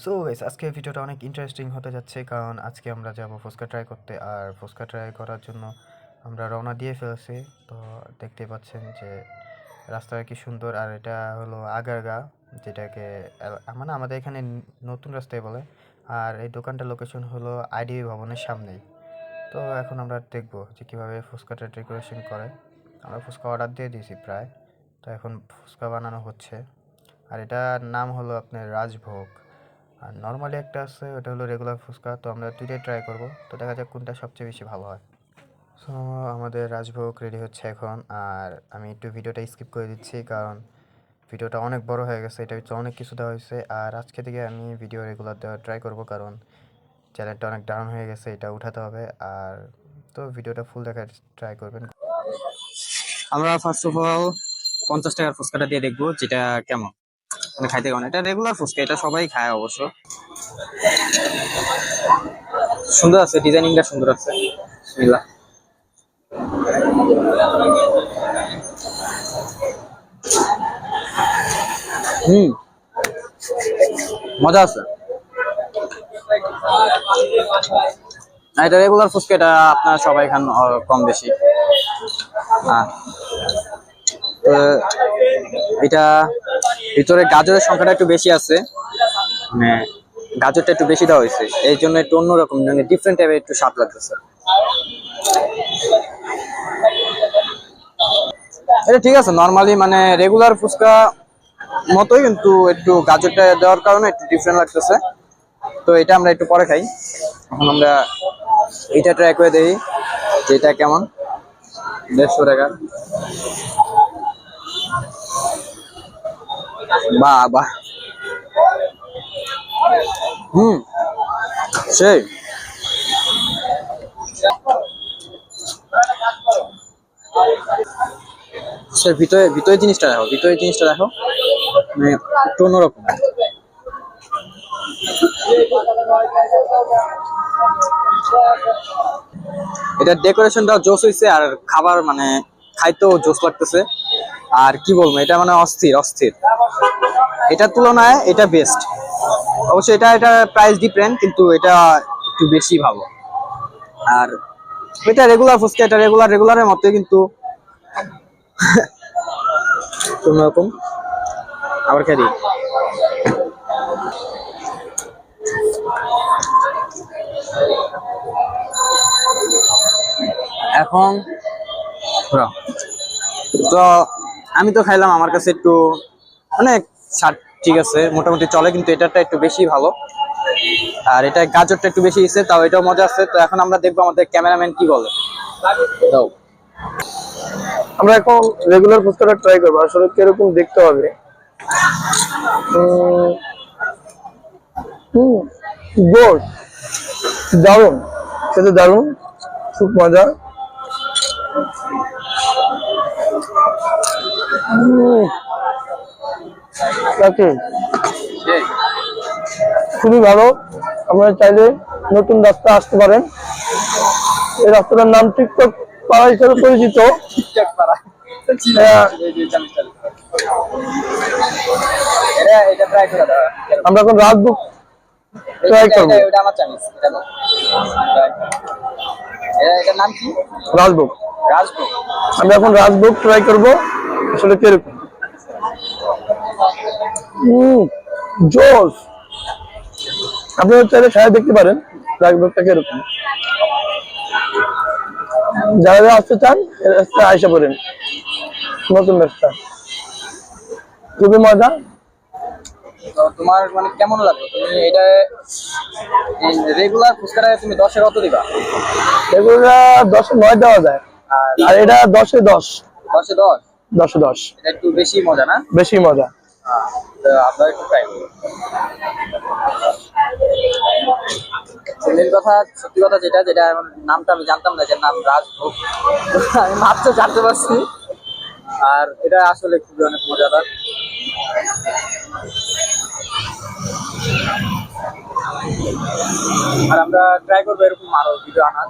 So guys আজকে ভিডিওটা অনেক ইন্টারেস্টিং হতে যাচ্ছে, কারণ আজকে আমরা যাব ফুচকা ট্রাই করতে, আর ফুচকা ট্রাই করার জন্য আমরা রওনা দিয়ে ফেলছি। তো দেখতে পাচ্ছেন যে রাস্তাটা কি সুন্দর, আর এটা হলো আগারগা, যেটাকে মানে আমাদের এখানে নতুন রাস্তায় বলে, আর এই দোকানটার লোকেশন হলো আইডিবি ভবনের সামনেই। তো এখন আমরা দেখব যে কীভাবে ফুচকাটা ডেকোরেশন করে। আমরা ফুচকা অর্ডার দিয়ে দিয়েছি প্রায়, তো এখন ফুচকা বানানো হচ্ছে। আর এটার নাম হলো আপনার রাজভোগ। আর নর্মালি একটা আছে, ওটা হলো রেগুলার ফুচকা, তো আমরা দুইটাই ট্রাই করব। তো দেখা যাক কোনটা সবচেয়ে বেশি ভালো হয়। সো আমাদের রাজভোগ রেডি হচ্ছে এখন, আর আমি একটু ভিডিওটা স্কিপ করে দিচ্ছি, কারণ ভিডিওটা অনেক বড় হয়ে গেছে এটা হচ্ছে অনেক কিছু দেওয়া হয়েছে, আর আজকে থেকে আমি ভিডিও রেগুলার দেওয়ার ট্রাই করব, কারণ চ্যানেলটা অনেক ডাউন হয়ে গেছে, এটা উঠাতে হবে, আর তো ভিডিওটা ফুল দেখার ট্রাই করবেন। আমরা ফার্স্ট অফ অল পঞ্চাশ টাকার ফুচকাটা দিয়ে দেখব, যেটা কেমন। মানে খাইতে কেমন? এটা রেগুলার ফুচকা এটা সবাই খায় অবশ্য। সুন্দর আছে, ডিজাইনিংটা সুন্দর আছে। বিসমিল্লাহ। হুম। মজা আছে। এটা রেগুলার ফুচকা এটা আপনার সবাই খান কম বেশি। এটা ভিতরে গাজরের সংখ্যাটা একটু বেশি আছে। মানে গাজরটা একটু বেশি দেওয়া হয়েছে। এই জন্য একটু অন্যরকম মানে ডিফারেন্ট টাইপের একটু স্বাদ লাগতেছে। এটা ঠিক আছে। নর্মালি মানে রেগুলার ফুচকা মতোই, কিন্তু একটু গাজরটা দেওয়ার কারণে একটু ডিফারেন্ট লাগতেছে। তো এটা আমরা একটু পরে খাই। এখন আমরা এটা ট্রাই করে দেখি যে এটা কেমন। দেড়শো টাকা বাহ বাহ হুম, সেই। সে ভিতরে ভিতরে জিনিসটা দেখো, ভিতরে জিনিসটা দেখো। মানে একটু অন্যরকম। এটা ডেকোরেশনটাও জোস হইছে আর খাবার মানে খাইতেও জোস লাগতেছে। আর কি বলব, এটা মানে অস্থির অস্থির। এটার তুলনায় এটা বেস্ট অবশ্যই এটা এটা প্রাইস ডিফারেন্ট কিন্তু এটা একটু বেশি ভালো। আর এটা রেগুলার ফুচকা, এটা রেগুলার রেগুলারের মতো কিন্তু কোনোরকম আবার খেয়ে এখন ঘোরাও। তো আমি তো খাইলাম, আমার কাছে একটু অনেক স্বাদ ঠিক আছে, মোটামুটি চলে, কিন্তু এটাটা একটু বেশি ভালো। আর এটা গাজরটা একটু বেশি দিচ্ছে তাও এটাও মজা আছে। তো এখন আমরা দেখব আমাদের ক্যামেরাম্যান কি বলে। আমরা এখন রেগুলার ফুচকাটা ট্রাই করব, আসলে কীরকম দেখতে হবে। হুম গোড দারুণ, খেতে দারুণ, খুব মজা। খুবই ভালো। আপনারা চাইলে নতুন রাস্তা আসতে পারেন। এই রাস্তাটার নাম টিকটক পাড়া হিসেবে পরিচিত। আমরা এখন রাজভোগ ট্রাই করব। এটা আমার চামিচ এটা দাও এটা এটার নাম কি? রাজভোগ। রাজভোগ। আমরা এখন রাজভোগ ট্রাই করব। আসলে কীরকম জোস আপনারা চাইলে খায় দেখতে পারেন রাজভোগটা কীরকম যারা যারা আসতে চান রাস্তায় আইসা পড়েন নতুন ব্যবসা। খুবই মজা। তোমার মানে কেমন লাগল? তুমি এটা রেগুলার তুমি দশে কত দিবা? এগুলা দশে নয় দেওয়া যায়। আর এটা দশে দশ। দশে দশ? দশে দশ। একটু বেশি মজা না? বেশি মজা। আপনারা একটু ট্রাই মেন কথা সত্যি কথা যেটা যেটা নামটা আমি জানতাম না যে নাম রাজভোগ আমি মাত্র জানতে পারছি। আর এটা আসলে খুবই অনেক মজাদার। আর আমরা ট্রাই করব এরকম আরও ভিডিও আনার।